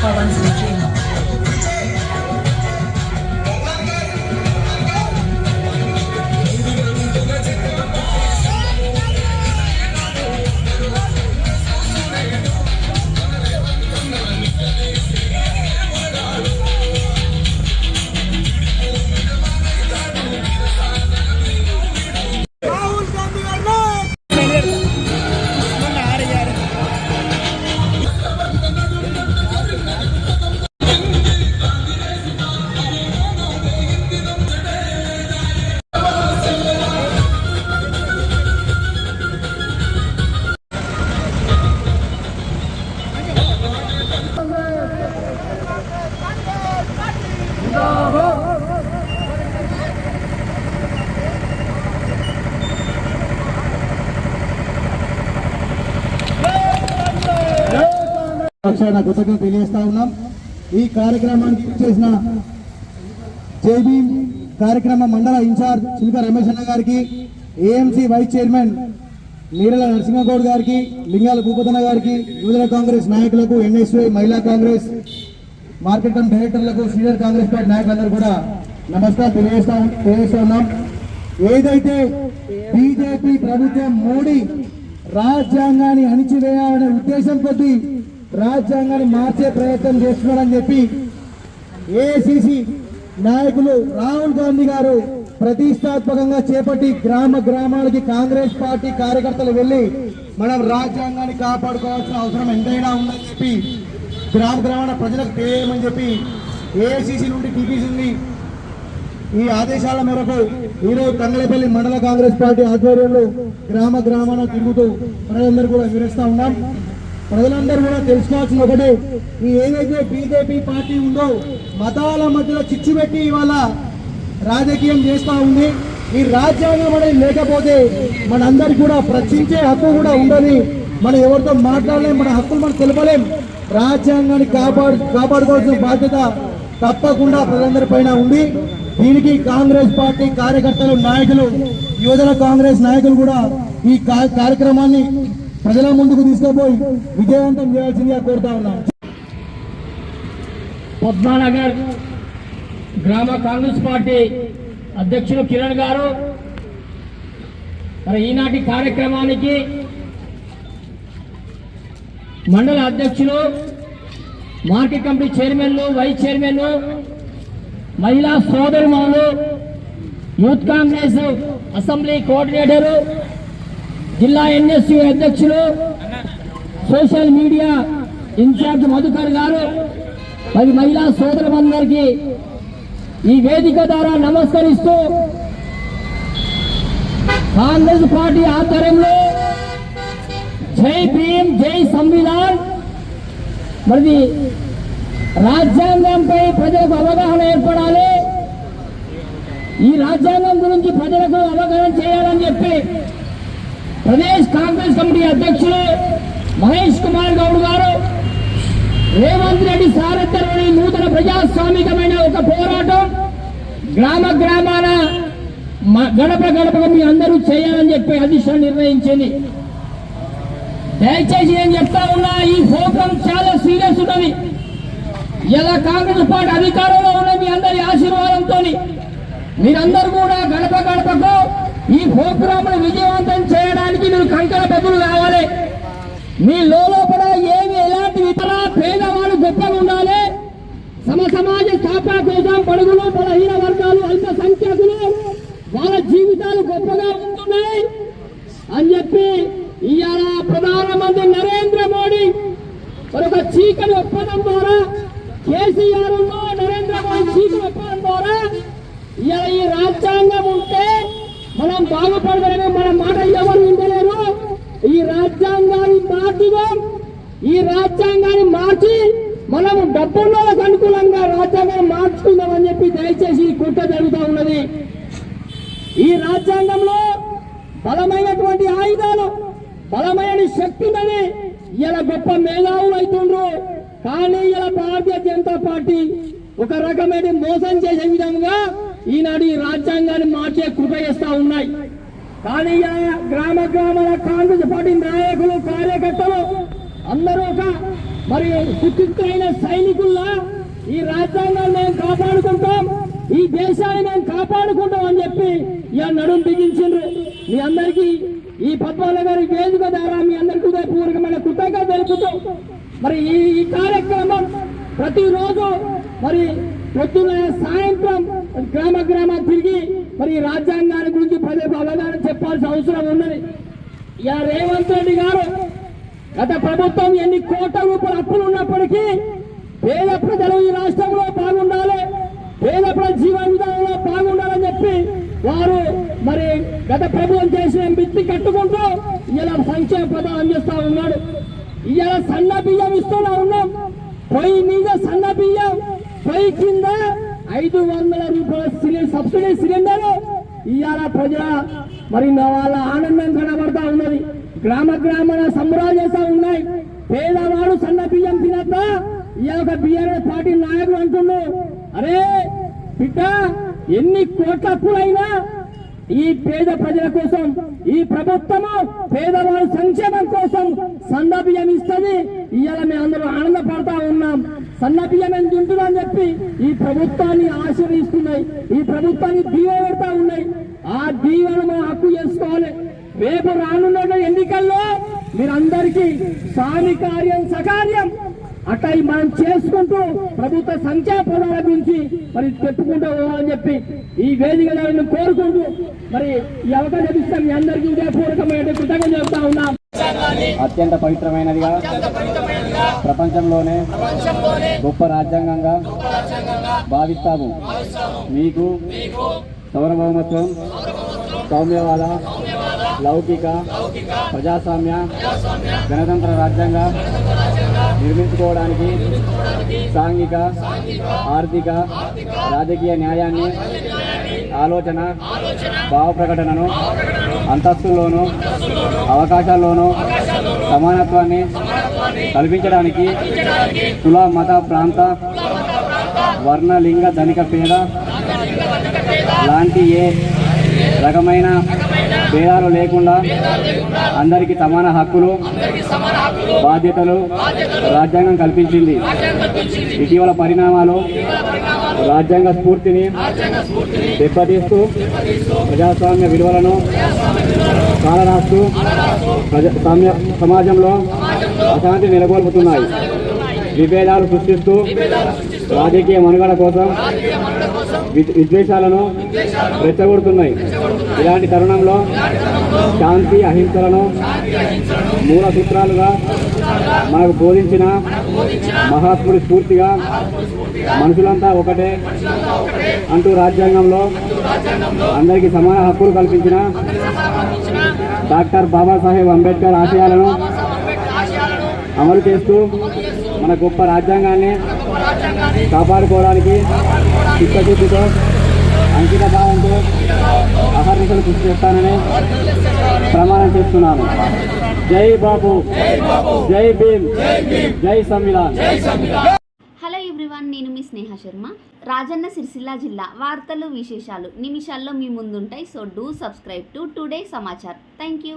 Follow. పక్షాన కృతజ్ఞత తెలియజేస్తా ఉన్నాం. ఈ కార్యక్రమానికి చేసిన జేబీ కార్యక్రమ మండల ఇన్ఛార్జ్ చిలుక రమేష్ అన్న గారికి AMC vice chairman Neerala Narasimha Goud గారికి లింగాల భూపతన్న గారికి యువజన కాంగ్రెస్ నాయకులకు ఎన్ఎస్వై మహిళా కాంగ్రెస్ మార్కెట్ కమిటీ డైరెక్టర్లకు సీనియర్ కాంగ్రెస్ పార్టీ నాయకులందరూ కూడా నమస్కారం తెలియజేస్తా తెలియజేస్తా ఉన్నాం. ఏదైతే బీజేపీ ప్రభుత్వం మోడీ రాజ్యాంగాన్ని అణిచివేయాలనే ఉద్దేశం కొద్దీ రాజ్యాంగాన్ని మార్చే ప్రయత్నం చేస్తున్నాడని చెప్పి ఏఐసిసి నాయకులు రాహుల్ గాంధీ గారు ప్రతిష్టాత్మకంగా చేపట్టి గ్రామ గ్రామాలకి కాంగ్రెస్ పార్టీ కార్యకర్తలు వెళ్ళి మనం రాజ్యాంగాన్ని కాపాడుకోవాల్సిన అవసరం ఎంతైనా ఉందని చెప్పి గ్రామ గ్రామాల ప్రజలకు తెలియమని చెప్పి ఏఐసిసి నుండి టీపీసీ ఈ ఆదేశాల మేరకు ఈరోజు తంగళపల్లి మండల కాంగ్రెస్ పార్టీ ఆధ్వర్యంలో గ్రామ గ్రామాన తిరుగుతూ ప్రజలందరూ కూడా వివరిస్తూ ఉన్నాం. ప్రజలందరూ కూడా తెలుసుకోవాల్సిన ఒకటే ఈ ఏదైతే బీజేపీ పార్టీ ఉందో మతాల మధ్యలో చిచ్చు పెట్టి ఇవాళ రాజకీయం చేస్తూ ఉంది. ఈ రాజ్యాంగం అనేది లేకపోతే మనందరికీ కూడా ప్రశ్నించే హక్కు కూడా ఉండని మనం ఎవరితో మాట్లాడలేం మన హక్కులు మనం తెలపలేం. రాజ్యాంగాన్ని కాపాడు కాపాడుకోవాల్సిన బాధ్యత తప్పకుండా ప్రజలందరి పైన ఉంది. దీనికి కాంగ్రెస్ పార్టీ కార్యకర్తలు నాయకులు యువజన కాంగ్రెస్ నాయకులు కూడా ఈ కార్యక్రమాన్ని ప్రజల ముందుకు తీసుకుపోయి విజయవంతం చేయాల్సిందిగా కోరుతా ఉన్నాం. పద్మానగర్ గ్రామ కాంగ్రెస్ పార్టీ అధ్యక్షులు కిరణ్ గారు. మరి ఈనాటి కార్యక్రమానికి మండల అధ్యక్షులు మార్కెట్ కమిటీ చైర్మన్లు వైస్ చైర్మన్ మహిళా సోదరుమాలు యూత్ కాంగ్రెస్ అసెంబ్లీ కోఆర్డినేటరు జిల్లా ఎన్ఎస్యు అధ్యక్షులు social media incharge Madhukar garu మరి మహిళా సోదరులందరికీ ఈ వేదిక ద్వారా నమస్కరిస్తూ కాంగ్రెస్ పార్టీ ఆధ్వర్యంలో జై భీమ్ జై సంవిధాన్. మరి రాజ్యాంగంపై ప్రజలకు అవగాహన ఏర్పడాలి. ఈ రాజ్యాంగం గురించి ప్రజలకు అవగాహన చేయాలని చెప్పి ప్రదేశ్ కాంగ్రెస్ కమిటీ అధ్యక్షులు మహేష్ కుమార్ గౌడ్ గారు రేవంత్ రెడ్డి సారథ్యంలోని నూతన ప్రజాస్వామికమైన ఒక పోరాటం గ్రామ గ్రామాన మ- గడప మీ అందరూ చేయాలని చెప్పి అధిష్టానం నిర్ణయించింది. దయచేసి నేను చెప్తా ఉన్నా ఈ ప్రోగ్రాం చాలా సీరియస్ ఉన్నది. ఇలా కాంగ్రెస్ పార్టీ అధికారంలో ఉన్న మీ అందరి ఆశీర్వాదంతో మీరందరూ కూడా గడప గడపకు ఈ ప్రోగ్రామ్ విజయవంతం చేయడానికి మీరు కంకర బదులు కావాలి. మీ లోపల ఏమి ఎలాంటి ఇతర పేదవాళ్ళు గొప్పగా ఉండాలి? సమ సమాజ స్థాపన కోసం పడుగులు బలహీన వర్గాలు అల్ప సంఖ్యాకులు వాళ్ళ జీవితాలు గొప్పగా ఉంటున్నాయి అని చెప్పి ఇవాళ ప్రధానమంత్రి నరేంద్ర మోడీ మరి ఒక చీకటి ఒప్పందం ద్వారా కేసీఆర్ నరేంద్ర మోడీ చీకటి ఒప్పందం ద్వారా ఇవాళ ఈ రాజ్యాంగం ఉంటే మనం బాగుపడగలమే మన మాట ఎవరు వింటలేరు ఈ రాజ్యాంగాన్ని మార్చుదాం ఈ రాజ్యాంగాన్ని మార్చి మనం డబ్బున్నోళ్ళకు అనుకూలంగా రాజ్యాంగాన్ని మార్చుకుందాం అని చెప్పి దయచేసి కుట్ర జరుగుతూ ఉన్నది. ఈ రాజ్యాంగంలో బలమైనటువంటి ఆయుధాలు బలమైన శక్తి ఉందని ఇలా గొప్ప మేధావులు అవుతుండ్రు కానీ ఇలా భారతీయ జనతా పార్టీ ఒక రకమైన మోసం చేసే విధంగా ఈనాడు ఈ రాజ్యాంగాన్ని మార్చే కృప చేస్తా ఉన్నాయి. కానీ గ్రామ గ్రామాల కాంగ్రెస్ పార్టీ నాయకులు కార్యకర్తలు అందరూ ఒక మరి సుచిత్రైన సైనికుల్లా ఈ రాజ్యాంగాన్ని మేము కాపాడుకుంటాం ఈ దేశాన్ని మేము కాపాడుకుంటాం అని చెప్పి ఇక నడుం బిగించిండ్రు. మీ అందరికీ ఈ పద్మాల గారి వేదిక ద్వారా మీ అందరికీ హృదయపూర్వకమైన కృతజ్ఞత తెలుపుతూ మరి ఈ ఈ కార్యక్రమం ప్రతిరోజు మరి పొద్దున సాయంత్రం గ్రామ గ్రామ తిరిగి మరి రాజ్యాంగాన్ని గురించి ప్రజలకు అవగాహన చెప్పాల్సిన అవసరం ఉన్నది. ఇక రేవంత్ రెడ్డి గారు గత ప్రభుత్వం ఎన్ని కోట్ల రూపాయల అప్పులు ఉన్నప్పటికీ పేద ప్రజలు ఈ రాష్ట్రంలో బాగుండాలి పేద ప్రజల జీవన విధానంలో బాగుండాలని చెప్పి వారు మరి గత ప్రభుత్వం చేసిన మిత్తి కట్టుకుంటూ ఇలా సంక్షేమ పదాలు అందిస్తా ఉన్నాడు. ఇలా సన్న బియ్యం ఇస్తూనే ఉన్నాం. పొయ్యి మీద సన్న బియ్యం పొయ్యి కింద ఐదు వందల రూపాయల సబ్సిడీ సిలిండర్. ఇవాళ ప్రజల మరి నా వాళ్ళ ఆనందం కనబడతా ఉన్నది. గ్రామ గ్రామాల సంబరాలు చేస్తా ఉన్నాయి. పేదవాడు సన్న బియ్యం తినద్దా? ఇవాళ ఒక బిఆర్ఎస్ పార్టీ నాయకులు అంటున్నారు అరే బిడ్డ ఎన్ని కోట్ల అప్పులైనా ఈ పేద ప్రజల కోసం ఈ ప్రభుత్వము పేదవాళ్ళ సంక్షేమం కోసం సన్న బియ్యం ఇస్తుంది. ఇవాళ మేము అందరూ ఆనందపడతా ఉన్నాం. సన్న బియ్యం ఎంత ఉంటుందని చెప్పి ఈ ప్రభుత్వాన్ని ఆశీర్వదిస్తున్నాయి. ఈ ప్రభుత్వాన్ని దీవ పెడతా ఉన్నాయి. ఆ దీవెను మనం హక్కు చేసుకోవాలి. రేపు రానున్న ఎన్నికల్లో మీరందరికీ సామి కార్యం సకార్యం అట్లా మనం చేసుకుంటూ ప్రభుత్వ సంక్షేమ పదాల గురించి మరి పెట్టుకుంటూ పోవాలని చెప్పి ఈ వేదిక నేను కోరుకుంటూ మరి ఈ అవకాశం ఇస్తాం మీ అందరికీ ఉదయపూర్వకమైన కృతజ్ఞత చెప్తా ఉన్నాం. అత్యంత పవిత్రమైనదిగా ప్రపంచంలోనే గొప్ప రాజ్యాంగంగా భావిస్తాము. మీకు సౌరభౌమత్వం సౌమ్యవాద లౌకిక ప్రజాస్వామ్య గణతంత్ర రాజ్యాంగ నిర్మించుకోవడానికి సాంఘిక ఆర్థిక రాజకీయ న్యాయాన్ని ఆలోచన భావ ప్రకటనను అంతస్తుల్లోనూ అవకాశాల్లోనూ సమానత్వాన్ని కల్పించడానికి కుల మత ప్రాంత వర్ణ లింగ ధనిక పేద లాంటి ఏ రకమైన భేదాలు లేకుండా అందరికీ సమాన హక్కులు బాధ్యతలు రాజ్యాంగం కల్పించింది. ఇటీవల పరిణామాలు రాజ్యాంగ స్ఫూర్తిని దెబ్బతీస్తూ ప్రజాస్వామ్య విలువలను కాలరాస్తూ ప్రజా సామ్య సమాజంలో అశాంతి నెలకొల్పుతున్నాయి. విభేదాలు సృష్టిస్తూ రాజకీయ మనుగడ కోసం విద్వేషాలను రెచ్చగొడుతున్నాయి. ఇలాంటి తరుణంలో శాంతి అహింసలను మూల సూత్రాలుగా మనకు బోధించిన మహాత్ముడి స్ఫూర్తిగా మనుషులంతా ఒకటే అంటూ రాజ్యాంగంలో అందరికీ సమాన హక్కులు కల్పించిన డాక్టర్ బాబాసాహెబ్ అంబేద్కర్ ఆశయాలను అమలు చేస్తూ మన గొప్ప రాజ్యాంగాన్ని కాపాడుకోవడానికి చిత్తశుద్ధితో అంకిత భావంతో అహర్నికలు కృషి చేస్తానని ప్రమాణం చేస్తున్నాను. జై బాబు జై భీమ్ జై సంవిధాన్. హలో ఎవ్రీవన్ నేను మీ స్నేహ శర్మ. రాజన్న సిరిసిల్ల జిల్లా వార్తలు విశేషాలు నిమిషాల్లో మీ ముందుంటాయి so do subscribe to today Samachar. Thank you.